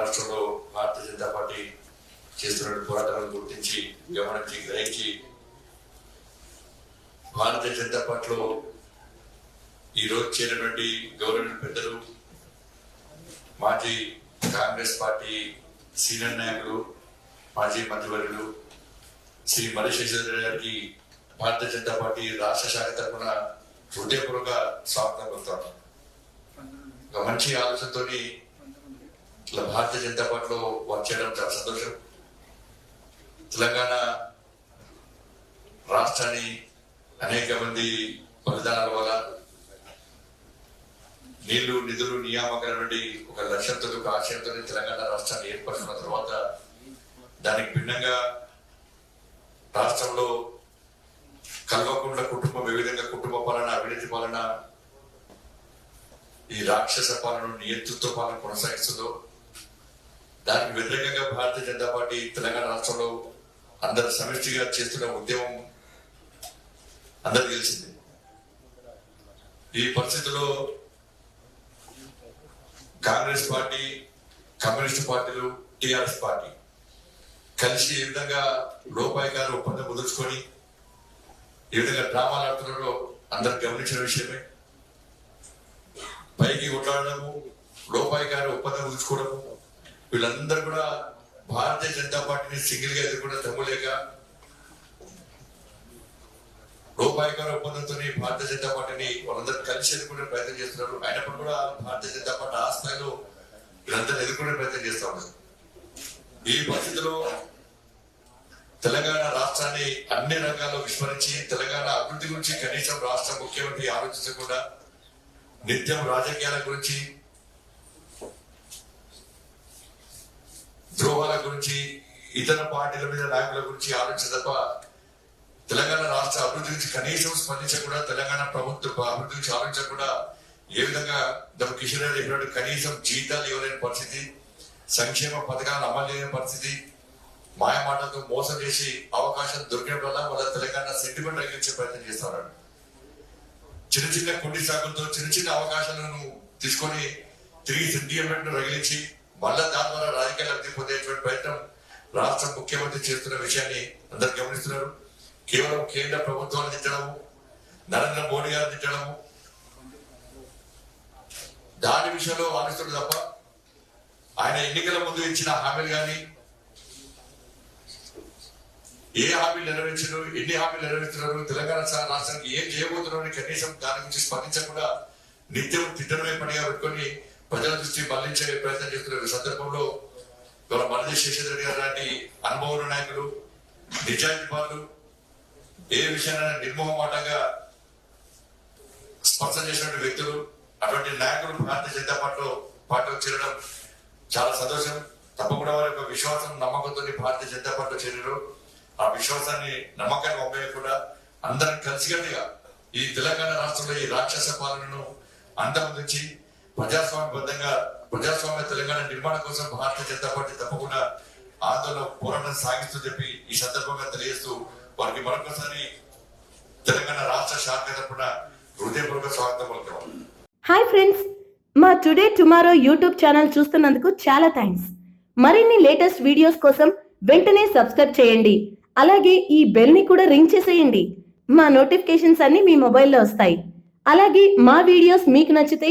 రాష్ట్రంలో భారతీయ జనతా పార్టీ చేస్తున్న పోరాటాలను గుర్తించి గమనించి గ్రహించి భారతీయ జనతా పార్టీలో ఈ రోజు చేరినటువంటి గవర్నమెంట్ పెద్దలు మాజీ కాంగ్రెస్ పార్టీ సీనియర్ నాయకులు మాజీ మంత్రివర్యులు శ్రీ మరిశేషర్ గారికి భారతీయ జనతా పార్టీ రాష్ట్ర శాఖ తరఫున హృదయపూర్వక స్వాగతం పొందుతాను ఒక మంచి ఆలోచనతో ఇట్లా భారతీయ జనతా పార్టీలో వర్క్ చేయడం చాలా సంతోషం. తెలంగాణ రాష్ట్రాన్ని అనేక మంది బలిదానాల వల్ల నీళ్ళు నిధులు నియామకాల నుండి ఒక లక్ష్యంతో ఒక ఆశయంతో తెలంగాణ రాష్ట్రాన్ని ఏర్పరిచిన తర్వాత దానికి భిన్నంగా రాష్ట్రంలో కల్వకుంట్ల కుటుంబం ఏ విధంగా కుటుంబ పాలన అవినీతి పాలన ఈ రాక్షస పాలన నియంతృత్వ పాలన కొనసాగిస్తుందో దానికి వ్యతిరేకంగా భారతీయ జనతా పార్టీ తెలంగాణ రాష్ట్రంలో అందరు సమిష్టిగా చేస్తున్న ఉద్యమం అందరికి తెలిసింది ఈ పరిస్థితిలో కాంగ్రెస్ పార్టీ కమ్యూనిస్ట్ పార్టీలు టిఆర్ఎస్ పార్టీ కలిసి ఈ విధంగా లోపాయికారు ఒప్పందం కుదుర్చుకొని ఈ విధంగా డ్రామాలు ఆడుతున్నారో అందరు గమనించిన విషయమే. పైకి కొట్లాడము లోపాయికారు ఒప్పందం కుదుర్చుకోవడము వీళ్ళందరూ కూడా భారతీయ జనతా పార్టీని సింగిల్గా ఎదుర్కొన్న తమ్ములేక లోపాయికార ఒప్పందంతో భారతీయ జనతా పార్టీని వాళ్ళందరూ కలిసి ఎదుర్కొనే ప్రయత్నం చేస్తున్నారు. అయినప్పుడు కూడా భారతీయ జనతా పార్టీ ఆ స్థాయిలో వీళ్ళందరూ ఎదుర్కొనే ప్రయత్నం చేస్తా ఉన్నారు. ఈ పరిస్థితిలో తెలంగాణ రాష్ట్రాన్ని అన్ని రంగాల్లో విస్మరించి తెలంగాణ అభివృద్ధి గురించి కనీసం రాష్ట్ర ముఖ్యమంత్రి ఆలోచించకుండా నిత్యం రాజకీయాల గురించి ద్రోహాల గురించి ఇతర పార్టీల మీద నాయకుల గురించి ఆలోచించ తప్ప తెలంగాణ రాష్ట్ర అభివృద్ధి గురించి కనీసం స్పందించకుండా తెలంగాణ ప్రభుత్వ అభివృద్ధి గురించి ఆలోచించకుండా ఏ విధంగా దమ్ కిషన్ రెడ్డి చెప్పినట్టు కనీసం జీతాలు ఇవ్వలేని పరిస్థితి సంక్షేమ పథకాలు అమలు చేయని పరిస్థితి మాయమాటలతో మోసం చేసి అవకాశం దొరికిన వల్ల వాళ్ళ తెలంగాణ సెంటిమెంట్ రగిలించే ప్రయత్నం చేస్తున్నారు చిన్న చిన్న కుండి సాగులతో చిన్న చిన్న అవకాశాలను తీసుకొని తిరిగి సెంటిమెంట్ రగిలించి మళ్ళా దాని ద్వారా రాజకీయ లబ్ధి పొందేటువంటి ప్రయత్నం రాష్ట్ర ముఖ్యమంత్రి చేస్తున్న విషయాన్ని అందరు గమనిస్తున్నారు. కేవలం కేంద్ర ప్రభుత్వాన్ని తిట్టడము నరేంద్ర మోడీ గారిని తిట్టడము దాని విషయంలో ఆలోచిస్తుంది తప్ప ఆయన ఎన్నికల ముందు ఇచ్చిన హామీలు కానీ ఏ హామీలు నెరవేర్చారు ఎన్ని హామీలు నెరవేర్చున్నారు తెలంగాణ రాష్ట్రానికి ఏం చేయబోతున్నారు అని కనీసం దాని గురించి స్పందించకుండా నిత్యం తిట్టడమే పనిగా పెట్టుకొని ప్రజల దృష్టి మళ్ళించే ప్రయత్నం చేస్తున్న సందర్భంలో ఇవాళ మరది శేషేంద్ర గారు లాంటి అనుభవం నాయకులు నిజాయితీ వాళ్ళు ఏ విషయాన్ని నిర్మోహమాటంగా స్పర్శ చేసినటువంటి వ్యక్తులు అటువంటి నాయకులు భారతీయ జనతా పార్టీలో పార్టీలో చేరడం చాలా సంతోషం. తప్పకుండా వారి యొక్క విశ్వాసం నమ్మకంతో భారతీయ జనతా పార్టీలో చేరారు ఆ విశ్వాసాన్ని నమ్మకాన్ని ఉపయోగకుండా అందరం కలిసికట్టుగా ఈ తెలంగాణ రాష్ట్రంలో ఈ రాక్షస పాలనను అంతమొందించి ప్రజాస్వామ్యబద్ధంగా ప్రజాస్వామ్య తెలంగాణ నిర్మాణం కోసం భారతీయ జనతా పార్టీ తప్పకుండా ఆందోళన పోరాటం సాగిస్తూ చెప్పి ఈ సందర్భంగా తెలియజేస్తూ వారికి మరొకసారి తెలంగాణ రాష్ట్ర శాఖ తరపున హృదయపూర్వక స్వాగతం పలుకుతాం హాయ్ ఫ్రెండ్స్ మా టుడే టుమారో యూట్యూబ్ ఛానల్ చూస్తున్నందుకు చాలా థ్యాంక్స్ మరిన్ని లేటెస్ట్ వీడియోస్ కోసం వెంటనే సబ్స్క్రైబ్ చేయండి. అలాగే ఈ బెల్ని కూడా రింగ్ చేసేయండి. మా నోటిఫికేషన్స్ అన్ని మీ మొబైల్లో వస్తాయి. అలాగే మా వీడియోస్ మీకు నచ్చితే